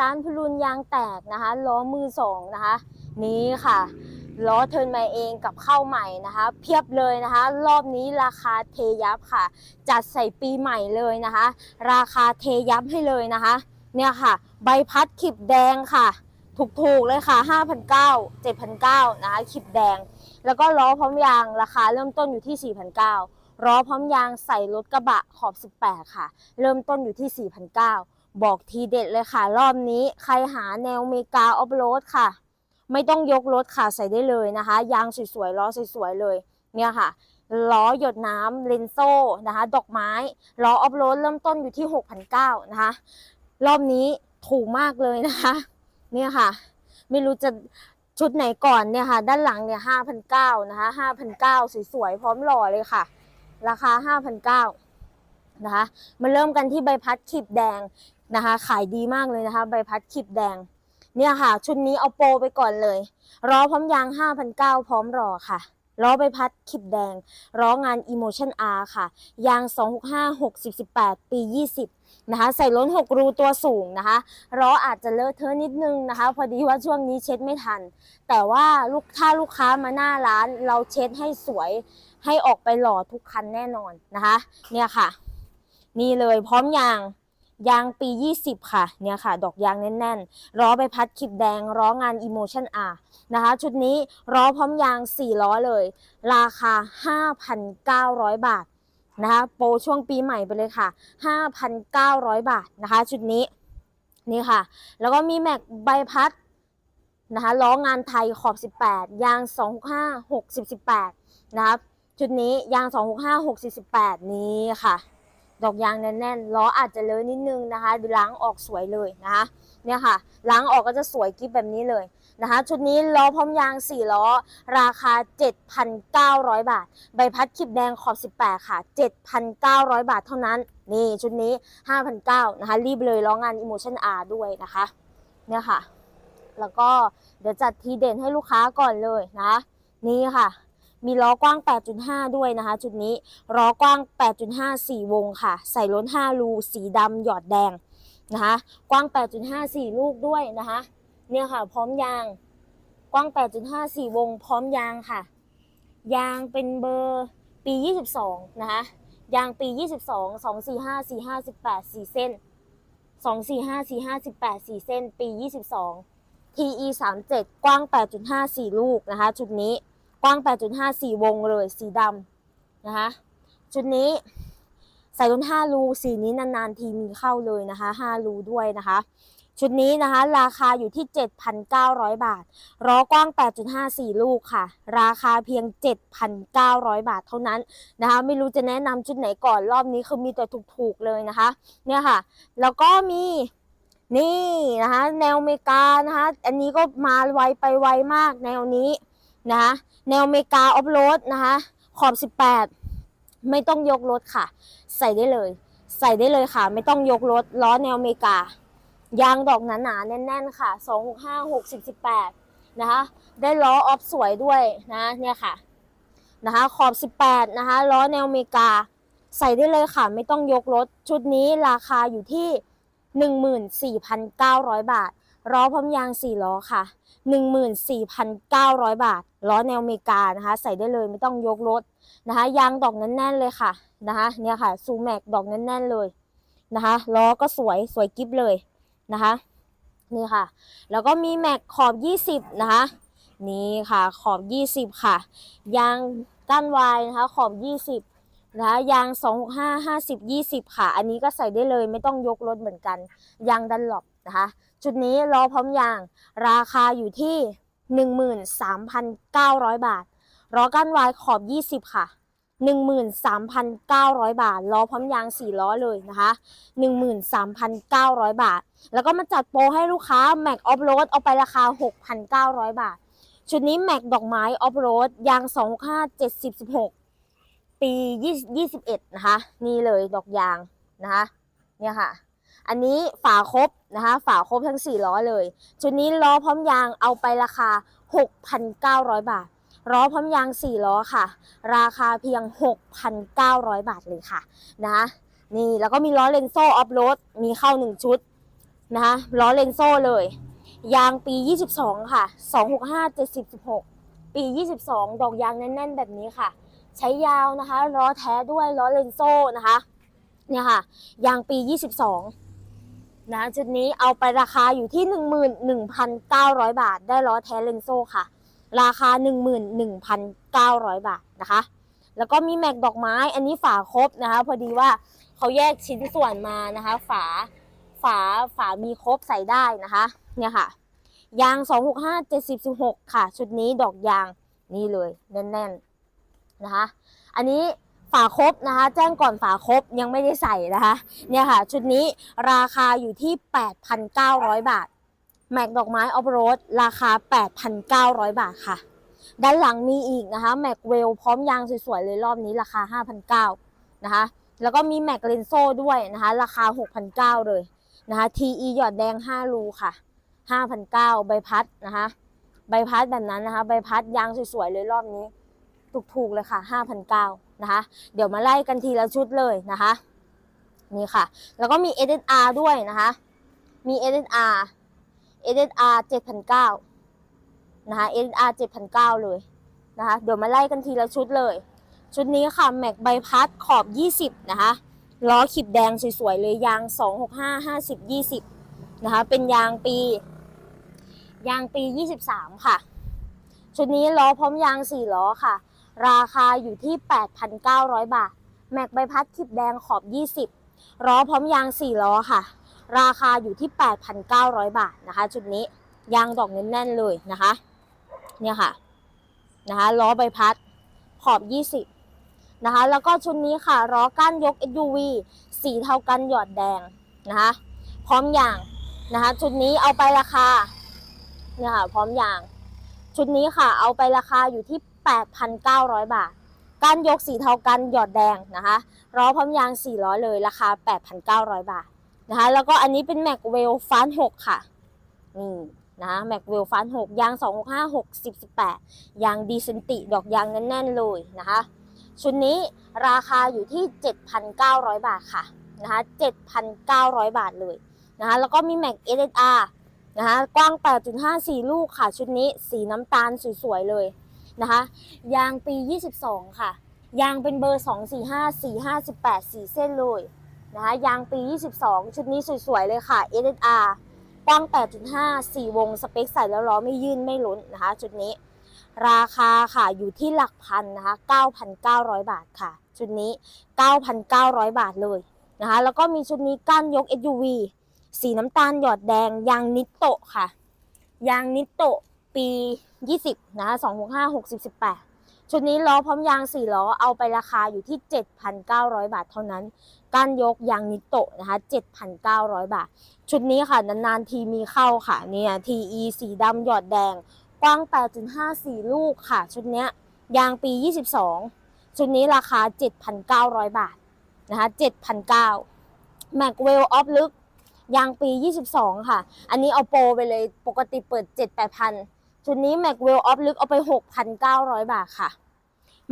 ร้านพลุนยางแตกนะคะล้อมือสองนะคะ นี้ค่ะล้อเทิร์นมาเองกับเข้าใหม่นะคะ เพียบเลยนะคะ รอบนี้ราคาเทยับค่ะ จัดใส่ปีใหม่เลยนะคะ ราคาเทยับให้เลยนะคะ เนี่ยค่ะ ใบพัดขีบแดงค่ะถูกๆเลยค่ะ 5,900 7,900นะคะขีบแดง แล้วก็ล้อพร้อมยางราคาเริ่มต้นอยู่ที่ 4,900ล้อพร้อมยางใส่รถกระบะขอบ 18 ค่ะ เริ่มต้นอยู่ที่ 4,900 บอกทีเด็ดเลยค่ะ รอบนี้ใครหาแนวเมกาออฟโรดค่ะ ไม่ต้องยกรถค่ะใส่ได้เลยนะคะ ยางสวยๆล้อสวยๆเลยเนี่ยค่ะล้อหยดน้ำเลนโซ่นะคะ ดอกไม้ล้อออฟโรดเริ่มต้นอยู่ที่ 6,900นะคะ รอบนี้ถูกมากเลยนะคะ เนี่ยค่ะ ไม่รู้จะชุดไหนก่อนเนี่ยค่ะ ด้านหลังเนี่ย5,900นะคะ5,900สวยๆ พร้อมหล่อเลยค่ะ ราคา5,900นะคะ มาเริ่มกันที่ใบพัดขีบแดง นะคะ ขายดีมากเลยนะคะ ใบพัดขีบแดง เนี่ยค่ะ ชุดนี้เอาโปรไปก่อนเลยล้อพร้อมยาง5,900พร้อมรอค่ะล้อใบพัดขีบแดงล้องาน Emotion R ค่ะ ยาง 265 60 18 ปี 20 นะคะ ใส่ล้น 6 รูตัวสูงนะคะล้ออาจจะเลอะเทอะนิดนึงนะคะ พอดีว่าช่วงนี้เช็ดไม่ทัน แต่ว่าลูกถ้าลูกค้ามาหน้าร้านเราเช็ดให้สวยให้ออกไปหล่อทุกคันแน่นอนนะคะ เนี่ยค่ะ นี่เลยพร้อมยาง ยางปี 20 ค่ะ เนี่ยค่ะ ดอกยางแน่นๆ ล้อใบพัดขีบแดง ล้องาน Emotion R นะคะ ชุดนี้ล้อพร้อมยาง 4 ล้อเลย ราคา 5,900 บาทนะคะ โปรช่วงปีใหม่ไปเลยค่ะ 5,900 บาทนะคะ ชุดนี้ นี่ค่ะ แล้วก็มีแม็กใบพัดนะคะ ล้องานไทยขอบ 18 ยาง 265 60 18 นะครับ ชุดนี้ยาง 265 60 18 นี้ค่ะ ดอกยางแน่นๆล้ออาจจะเลอะนิดนึงนะคะล้างออกสวยเลยนะคะเนี่ยค่ะล้างออกก็จะสวยกิ๊บแบบนี้เลยนะคะชุดนี้ล้อพร้อมยาง 4 ล้อ ราคา 7,900 บาท ใบพัดขีบแดงขอบ 18 ค่ะ 7,900 บาทเท่านั้น นี่ชุดนี้ 5,900นะคะ รีบเลยล้องาน Emotion R ด้วยนะคะ เนี่ยค่ะ แล้วก็เดี๋ยวจัดทีเด่นให้ลูกค้าก่อนเลยนะ นี่ค่ะ มีล้อกว้าง 8.5 ด้วยนะคะชุดนี้ล้อกว้าง 8.5 4 วงค่ะ ใส่ล้น 5 รูสีดำหยอดแดงนะคะ กว้าง 8.5 4 ลูกด้วยนะคะ เนี่ยค่ะ พร้อมยาง กว้าง 8.5 4 วง พร้อมยางค่ะ ยางเป็นเบอร์ปี 22 นะคะ ยางปี 22 2 4 5 4 5 18 4 เส้น 2 4 5 4 5 18 4 เส้น ปี 22 TE 37 กว้าง 8.5 4 ลูกนะคะชุดนี้ ว้าง 8.5 4 วงเลย สีดำนะคะ ชุดนี้ใส่รุ่น5รูสีนี้นานๆทีมีเข้าเลยนะคะ 5 รูด้วยนะคะ ชุดนี้นะคะ ราคาอยู่ที่ 7,900 บาท ล้อกว้าง 8.5 4 ลูกค่ะ ราคาเพียง 7,900 บาทเท่านั้นนะคะ ไม่รู้จะแนะนำชุดไหนก่อนรอบนี้คือมีแต่ถูกๆเลยนะคะ เนี่ยค่ะ แล้วก็มีนี่นะคะ แนวเมกานะคะ อันนี้ก็มาไวไปไวมากแนวนี้ นะคะแนวเมกาออฟโรดนะคะขอบ 18 ไม่ต้องยกรถค่ะ ใส่ได้เลย ใส่ได้เลยค่ะ ไม่ต้องยกรถล้อแนวเมกายางดอกหนาๆแน่น ๆ ค่ะ2 5 6 10 18นะคะได้ล้อออฟสวยด้วยนะเนี่ยค่ะนะคะขอบ 18นะคะล้อแนวเมกา ใส่ได้เลยค่ะ ไม่ต้องยกรถชุดนี้ราคาอยู่ที่ 14,900 บาท ล้อพร้อมยาง4ล้อค่ะ 14,900 บาท ล้อแนวอเมริกานะคะ ใส่ได้เลยไม่ต้องยกรถนะคะ ยางดอกแน่นๆเลยค่ะนะคะเนี่ยค่ะซูแม็กดอกแน่นๆเลยนะคะล้อก็สวยสวยกิ๊บเลยนะคะนี่ค่ะ แล้วก็มีแม็กขอบ 20 นะคะ นี่ค่ะขอบ 20 ค่ะ ยางก้านวายนะคะขอบ 20นะคะยาง 265 50 20 ค่ะ อันนี้ก็ใส่ได้เลยไม่ต้องยกรถเหมือนกัน ยางดันหลบนะคะ ชุดนี้ล้อพร้อมยาง ราคาอยู่ที่ 13,900 บาทล้อก้านวายขอบ 20 ค่ะ 13,900 บาทล้อพร้อมยาง 4 ล้อเลยนะคะ 13,900 บาท แล้วก็มาจัดโปรให้ลูกค้า Mac Off Road เอาไปราคา 6,900 บาท ชุดนี้ Mac ดอกไม้ Off Road ยาง 265 70 16 ปี 20 21 นะคะ นี่เลยดอกยางนะคะเนี่ยค่ะ อันนี้ฝาครบนะคะ ฝาครบทั้ง 4 ล้อเลย ชุดนี้ล้อพร้อมยางเอาไปราคา 6,900 บาท ล้อพร้อมยาง 4 ล้อค่ะ ราคาเพียง 6,900 บาทเลยค่ะนะคะนี่แล้วก็มีล้อเลนโซ่ออฟโรดมีเข้า 1 ชุดนะคะล้อเลนโซ่เลย ยางปี 22 ค่ะ 265 70 16 ปี 22 ดอกยางแน่นๆ แบบนี้ค่ะ ใช้ยาวนะคะล้อแท้ด้วยล้อเลนโซ่นะคะเนี่ยค่ะยางปี 22 นะจุดนี้เอาไปราคาอยู่ที่ 11,900 บาท ได้ล้อแท้เลนโซ่ค่ะ ราคา 11,900 บาทนะคะ แล้วก็มีแม็กดอกไม้ อันนี้ฝาครบนะคะ พอดีว่าเขาแยกชิ้นส่วนมานะคะ ฝาฝาฝามีครบใส่ได้นะคะ เนี่ยค่ะ ยาง 265 70 16 ค่ะ ชุดนี้ดอกยางนี่เลยแน่นๆนะคะ อันนี้าครบนะคะ แจ้งก่อนฝาครบยังไม่ได้ใส่นะคะ เนี่ยค่ะ ชุดนี้ราคาอยู่ที่ 8,900 บาท แม็กดอกไม้ออฟโรดราคา 8,900 บาทค่ะ ด้านหลังมีอีกนะคะ แม็กเวลพร้อมยางสวยๆเลยรอบนี้ราคา 5,900นะคะ แล้วก็มีแม็กเลนโซ่ด้วยนะคะ ราคา 6,900 เลยนะคะ TE หยอดแดง 5 รูค่ะ 5,900 ใบพัดนะคะใบพัดแบบนั้นนะคะ ใบพัดยางสวยๆเลยรอบนี้ ถูกๆเลยค่ะ 5,900 นะคะ เดี๋ยวมาไล่กันทีละชุดเลยนะคะ นี่ค่ะ แล้วก็มี SSR ด้วยนะคะ มี SSR SSR 7,900นะคะ SSR 7,900เลยนะคะ เดี๋ยวมาไล่กันทีละชุดเลย ชุดนี้ค่ะแม็กใบพัดขอบ 20 นะคะ ล้อขีบแดงสวยๆเลยยาง 265 50 20 นะคะ เป็นยางปี ยางปี 23 ค่ะ ชุดนี้ล้อพร้อมยาง 4 ล้อค่ะ ราคาอยู่ที่ 8,900 บาท แม็กใบพัดขีบแดงขอบ 20ล้อพร้อมยาง 4 ล้อค่ะ ราคาอยู่ที่ 8,900 บาทนะคะ ชุดนี้ยางดอกแน่นๆเลยนะคะ เนี่ยค่ะนะคะล้อใบพัดขอบ 20 นะคะ แล้วก็ชุดนี้ค่ะล้อก้านยก SUV สีเทากันหยอดแดงนะคะ พร้อมยางนะคะชุดนี้เอาไปราคาเนี่ยค่ะพร้อมยาง ชุดนี้ค่ะเอาไปราคาอยู่ที่ 8,900 บาท กานยกสีเทากันหยอดแดงนะคะล้อพร้อมยาง 400 เลยราคา 8,900 บาทนะคะแล้วก็อันนี้เป็นแม็กเวลฟาน6ค่ะนี่นะแม็กเวลฟาน6ยาง 265 60 18 ยางดีเซนติ ดอกยางแน่นๆเลยนะคะชุดนี้ราคาอยู่ที่ 7,900 บาทค่ะนะคะ7,900 บาทเลยนะคะแล้วก็มีแม็ก SSR นะคะกว้าง 8.5 4 ลูกค่ะ ชุดนี้สีน้ำตาลสวยๆเลย นะคะ ยางปี 22 ค่ะ ยางเป็นเบอร์ 245 458 4 เส้นเลยนะคะ ยางปี 22 ชุดนี้สวยๆ เลยค่ะ SSR กว้าง 8.5 4 วง สเปคใส่แล้วล้อไม่ยื่นไม่ล้นนะคะ ชุดนี้ ราคาค่ะอยู่ที่หลักพันนะคะ 9,900 บาทค่ะ ชุดนี้ 9,900 บาทเลยนะคะ แล้วก็มีชุดนี้ก้านยก SUV สีน้ำตาลหยอดแดง ยางนิโตะค่ะ ยางนิโตะปี 20นะคะ265 60 18 ชุดนี้ล้อพร้อมยาง 4 ล้อเอาไปราคาอยู่ที่ 7,900 บาทเท่านั้นก้านยกยางนิโตะนะคะ7,900 บาท ชุดนี้ค่ะ นานๆทีมีเข้าค่ะเนี่ย TE สีดำหยอดแดง กว้าง 8.54 ลูกค่ะ ชุดเนี้ยยางปี 22 ชุดนี้ราคา 7,900 บาทนะคะ7,900แม็กเวลออฟลึกยางปี 22 ค่ะ อันนี้เอาโปรไปเลยปกติเปิด 7-8,000 ชุดนี้แม็กเวลออฟลึกเอาไป 6,900 บาทค่ะ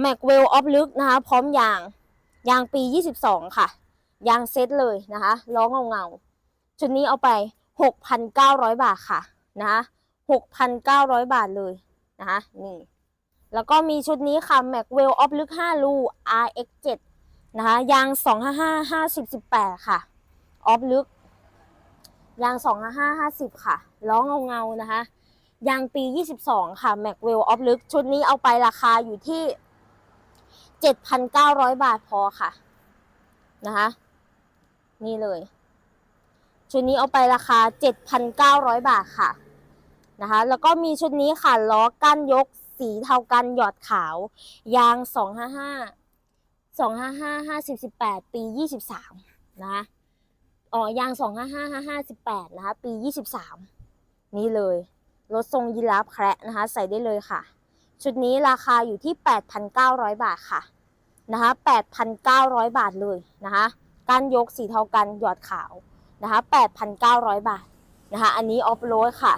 แม็กเวลออฟลึกนะคะ พร้อมยาง ยางปี 22 ค่ะ ยางเซตเลยนะคะล้อเงาเงาชุดนี้เอาไป 6,900 บาทค่ะนะคะ6,900 บาทเลยนะคะนี่แล้วก็มีชุดนี้ค่ะ Macwell ออฟลึก5รู RX7 นะคะยาง 255 50 18 ค่ะ ออฟลึกยาง 255 50 ค่ะล้อเงาเงานะคะ ยางปี 22 ค่ะ Macwell ออฟลึกชุดนี้เอาไปราคาอยู่ที่ 7,900 บาทพอค่ะ นะคะ นี่เลย ชุดนี้เอาไปราคา 7,900 บาทค่ะ นะคะ แล้วก็มีชุดนี้ค่ะ ล้อกั้นยกสีเทากันหยอดขาว ยาง 255 255 50 18 ปี 23 นะคะอ๋อยาง 255 58นะคะ ปี 23 นี่เลย รถทรงยีราฟแคระนะคะ ใส่ได้เลยค่ะ ชุดนี้ราคาอยู่ที่ 8,900 บาทค่ะนะคะ8,900 บาทเลยนะคะการยกสีเทากันหยอดขาวนะคะ8,900 บาทนะคะ อันนี้ออฟโรดค่ะ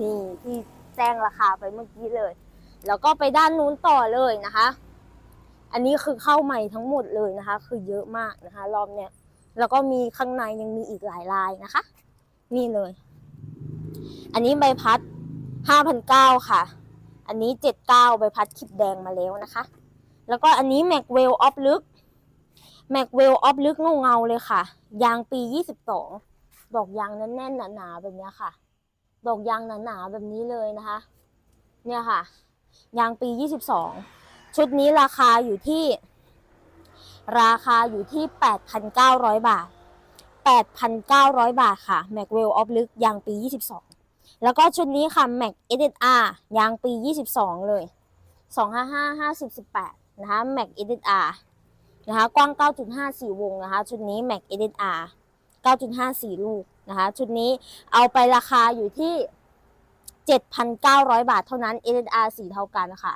นี่ที่แจ้งราคาไปเมื่อกี้เลย แล้วก็ไปด้านนู้นต่อเลยนะคะ อันนี้คือเข้าใหม่ทั้งหมดเลยนะคะ คือเยอะมากนะคะ รอบเนี้ยแล้วก็มีข้างในยังมีอีกหลายลายนะคะ นี่เลย อันนี้ใบพัดห้าพันเก้าค่ะ อันนี้เจ็ดเก้าใบพัดคลิปแดงมาแล้วนะคะ แล้วก็อันนี้แม็กเวลออฟลึกแม็กเวลออฟลึกเงาเงาเลยค่ะ ยางปียี่สิบสองดอกยางแน่นหนาๆแบบนี้ค่ะ ดอกยางหนาๆแบบนี้เลยนะคะ เนี่ยค่ะ ยางปี22ชุดนี้ราคาอยู่ที่ ราคาอยู่ที่8,900บาท 8,900 บาทค่ะ Macwell of ลึกยางปี 22 แล้วก็ชุดนี้ค่ะ Mac SSR ยางปี 22 เลย 255 50 18 นะคะ Mac SSR นะคะ กว้าง 9.5 4 วงนะคะ ชุดนี้ Mac SSR 9.5 4 ลูกนะคะ ชุดนี้เอาไปราคาอยู่ที่ 7,900 บาทเท่านั้น SSR สีเท่ากันค่ะ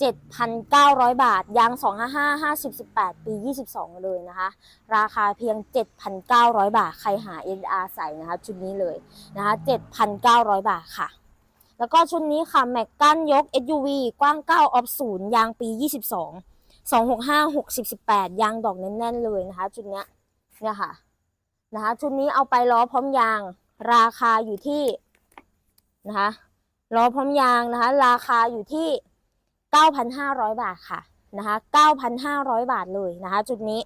7,900 บาท ยาง 255 50 18 ปี 22 เลยนะคะ ราคาเพียง 7,900 บาท ใครหา SSR ใส่นะคะ ชุดนี้เลยนะคะ 7,900 บาทค่ะ แล้วก็ชุดนี้ค่ะ แม็กกั้นยก SUV กว้าง 9 ออฟ0ยางปี 22 265 60 18 ยางดอกแน่นๆ เลยนะคะ ชุดเนี้ยเนี่ยค่ะนะคะชุดนี้เอาไปล้อพร้อมยาง ราคาอยู่ที่นะคะล้อพร้อมยางนะคะ ราคาอยู่ที่ 9,500 บาทค่ะนะคะ9,500 บาทเลยนะคะ จุดนี้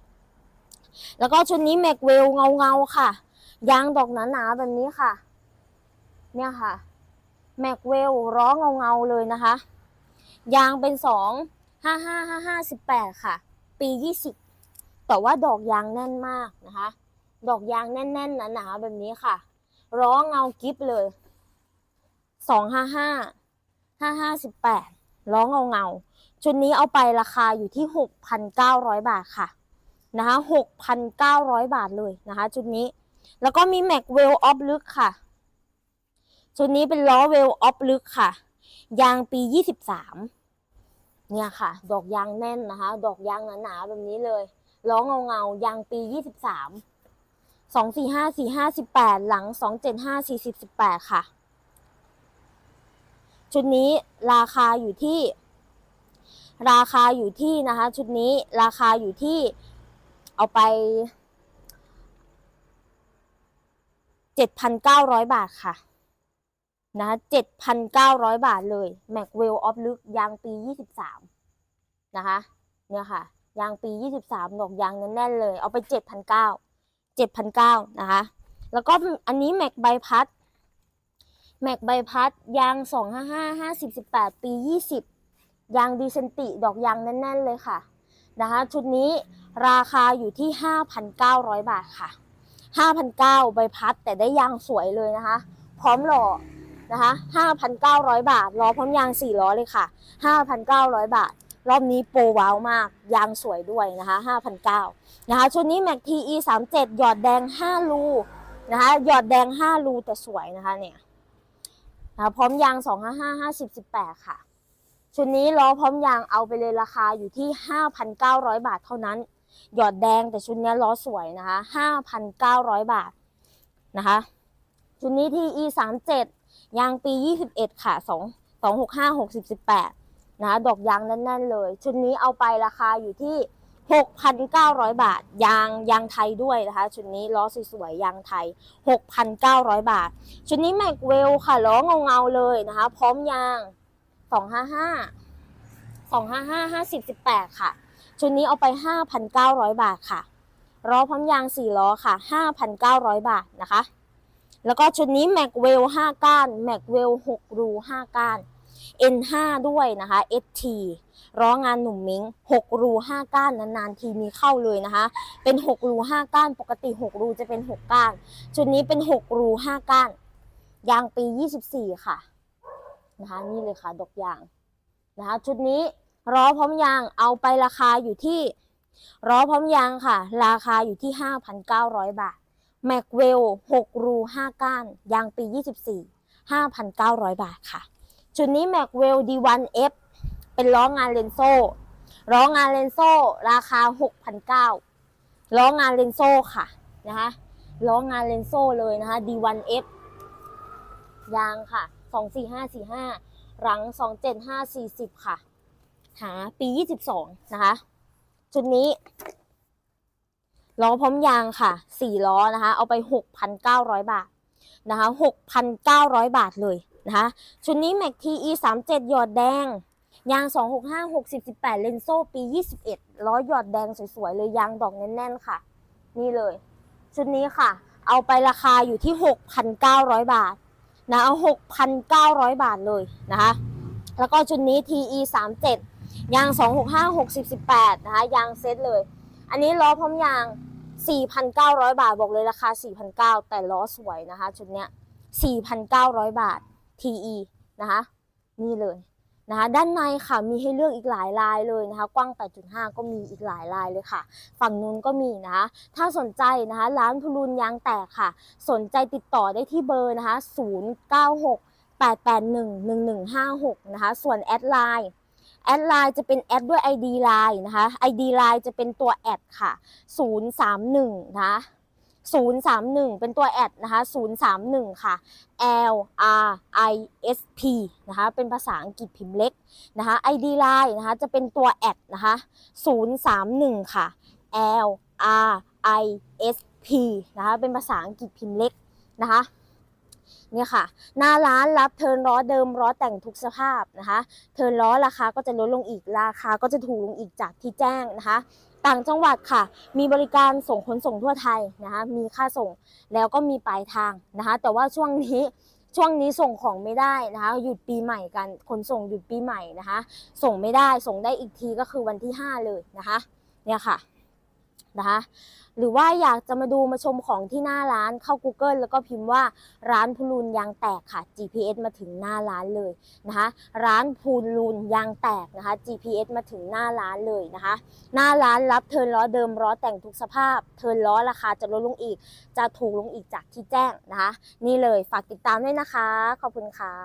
แล้วก็ชุดนี้แม็กเวลเงาเงาค่ะ ยางดอกหนาๆแบบนี้ค่ะ เนี่ยค่ะแม็กเวลร้องเงาเงาเลยนะคะ ยางเป็น 2 5 5 5 5 18 ค่ะ ปี 20 แต่ว่าดอกยางแน่นมากนะคะ ดอกยางแน่นๆหนาๆแบบนี้ค่ะ ร้องเงากิฟเลย 2 5 5 5 5 18 ล้อเงาเงาๆชุดนี้เอาไปราคาอยู่ที่หกพันเก้าร้อยบาทค่ะนะคะหกพันเก้าร้อยบาทเลยนะคะชุดนี้ แล้วก็มีแม็กเวลออฟลึกค่ะ ชุดนี้เป็นล้อเวลออฟลึกค่ะ ยางปียี่สิบสามเนี่ยค่ะ ดอกยางแน่นนะคะ ดอกยางหนาๆแบบนี้เลยล้อเงาเงาๆยางปียี่สิบสามสองสี่ห้าสี่ห้าสิบแปดหลังสองเจ็ดห้าสี่สิบสิบแปดค่ะ ชุดนี้ราคาอยู่ที่ ราคาอยู่ที่นะคะ ชุดนี้ราคาอยู่ที่เอาไป7,900บาทค่ะนะคะ7,900บาทเลย Macwell of ลึกยางปี23นะคะ เนี่ยค่ะ ยางปี23ดอกยางแน่นๆเลย เอาไป7,900 7,900นะคะ แล้วก็อันนี้ Mac ใบพัด แม็กใบพัด ยาง 255 50 18 ปี 20 ยางดีเซนติ ดอกยางแน่น ๆ เลยค่ะนะคะชุดนี้ราคาอยู่ที่ 5,900 บาทค่ะ 5,900 ใบพัดแต่ได้ยางสวยเลยนะคะ พร้อมหล่อนะคะ5,900 บาทล้อพร้อมยาง4ล้อเลยค่ะ 5,900 บาท รอบนี้โปรว้าวมาก ยางสวยด้วยนะคะ5,900นะคะชุดนี้ Mac TE 37หยอดแดง 5 รูนะคะหยอดแดง 5 รูแต่สวยนะคะเนี่ย นะพร้อมยาง255 50 18 ค่ะ ชุดนี้ล้อพร้อมยางเอาไปเลยราคาอยู่ที่ 5,900 บาทเท่านั้น หยอดแดงแต่ชุดนี้ล้อสวยนะคะ 5,900 บาทนะคะ ชุดนี้ที่ E 3 7ยางปี 21 ค่ะ 2 265 60 18 นะคะ ดอกยางแน่นๆเลย ชุดนี้เอาไปราคาอยู่ที่ 6,900 บาท ยางยางไทยด้วยนะคะ ชุดนี้ล้อสวยๆยางไทย 6,900 บาท ชุดนี้แม็กเวลค่ะล้อเงาๆเลยนะคะ พร้อมยาง 255 255 50 18 ค่ะ ชุดนี้เอาไป 5,900 บาทค่ะล้อพร้อมยาง 4 ล้อค่ะ 5,900 บาทนะคะ แล้วก็ชุดนี้แม็กเวล5ก้านแม็กเวล6รู5ก้าน N5 ด้วยนะคะ ST ล้องานหนุ่มมิง6รู5 ก้านนานๆทีมีเข้าเลยนะคะ เป็น6รู5 ก้าน ปกติ 6 รูจะเป็น 6 ก้าน ชุดนี้เป็น 6 รู 5 ก้าน ยางปี 24 ค่ะนะคะนี่เลยค่ะดอกยางนะคะชุดนี้ล้อพร้อมยางเอาไปราคาอยู่ที่ล้อพร้อมยางค่ะ ราคาอยู่ที่ 5,900 บาทแม็กเวล6รู 5 ก้าน ยางปี 24 5,900 บาทค่ะ ชุดนี้แม็กเวล D1F เป็นล้องานเลนโซ่ล้องานเลนโซ่ราคา 6,900ล้องานเลนโซ่ค่ะนะคะล้องานเลนโซ่เลยนะคะ D1F ยางค่ะ 24545 หลัง 27540 ค่ะ หาปี 22 นะคะ ชุดนี้ล้อพร้อมยางค่ะ 4 ล้อนะคะ เอาไป 6,900 บาทนะคะ 6,900 บาทเลย นะคะชุดนี้ Mac TE 37หยอดแดง ยาง 265 60 18 เลนโซ่ปี 21 ล้อหยอดแดงสวยๆ เลยยางดอกแน่นๆค่ะ นี่เลย ชุดนี้ค่ะ เอาไปราคาอยู่ที่ 6,900 บาทนะเอา6,900 บาทเลยนะคะแล้วก็ชุดนี้ TE 37ยาง 265 60 18 นะคะยางเซ็ตเลย อันนี้ล้อพร้อมยาง 4,900 บาท บอกเลยราคา 4,900 แต่ล้อสวยนะคะ ชุดเนี้ย 4,900 บาท TE นะคะนี่เลยนะคะด้านในค่ะมีให้เลือกอีกหลายลายเลยนะคะกว้าง 8.5 ก็มีอีกหลายลายเลยค่ะ ฝั่งนู้นก็มีนะคะถ้าสนใจนะคะร้านพลูนยางแตกค่ะ สนใจติดต่อได้ที่เบอร์นะคะ096 881 1156นะคะส่วนแอดไลน์แอดไลน์จะเป็นแอดด้วย ID ไลน์นะคะ ID ไลน์จะเป็นตัวแอดค่ะ 031นะคะ 031 เป็นตัวแอดนะคะ 031 ค่ะ L R I S P นะคะ เป็นภาษาอังกฤษพิมพ์เล็กนะคะ ID ไลน์นะคะ จะเป็นตัวแอดนะคะ 031 ค่ะ L R I S P นะคะ เป็นภาษาอังกฤษพิมพ์เล็กนะคะเนี่ยค่ะ หน้าร้านรับเทิร์นล้อเดิมล้อแต่งทุกสภาพนะคะ เทิร์นล้อราคาก็จะลดลงอีกราคาก็จะถูกลงอีกจากที่แจ้งนะคะ ต่างจังหวัดค่ะ มีบริการส่งขนส่งทั่วไทยนะคะมีค่าส่งแล้วก็มีปลายทางนะคะ แต่ว่าช่วงนี้ช่วงนี้ส่งของไม่ได้นะคะ หยุดปีใหม่กันขนส่งหยุดปีใหม่นะคะ ส่งไม่ได้ส่งได้อีกทีก็คือวันที่ 5 เลยนะคะ เนี่ยค่ะ นะคะ หรือว่าอยากจะมาดูมาชมของที่หน้าร้านเข้า Google แล้วก็พิมพ์ว่าร้านพูลูนยางแตกค่ะ GPS มาถึงหน้าร้านเลยนะคะ ร้านพูลูนยางแตกนะคะ GPS มาถึงหน้าร้านเลยนะคะ หน้าร้านรับเทินล้อเดิมล้อแต่งทุกสภาพ เทินล้อราคาจะลดลงอีก จะถูกลงอีกจากที่แจ้งนะคะ นี่เลยฝากติดตามด้วยนะคะ ขอบคุณค่ะ